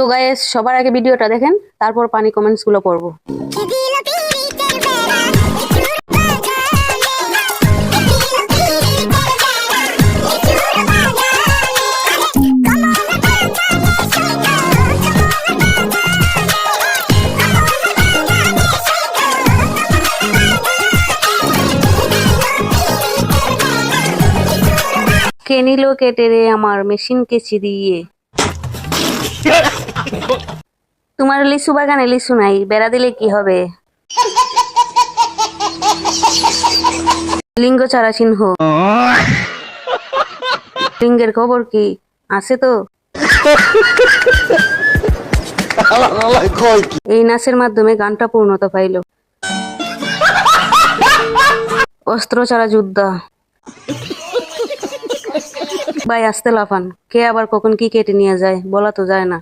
তো গাইস সবার আগে ভিডিওটা দেখেন, তারপর পানি কমেন্টসগুলো পড়ব। কে নিল কেটে রে আমার মেশিন কেচি দিয়ে তোমার লিচু বাগানে লিচু নাই, বেড়া দিলে কি হবে? লিঙ্গ ছাড়া চিহ্ন। লিঙ্গের খবর কি? আছে তো? এই নাচের মাধ্যমে গানটা পূর্ণতা পাইল। অস্ত্র ছাড়া যুদ্ধ। ভাই আসতে লাফান। কে আবার কখন কি কেটে নিয়ে যায় বলা তো যায় না।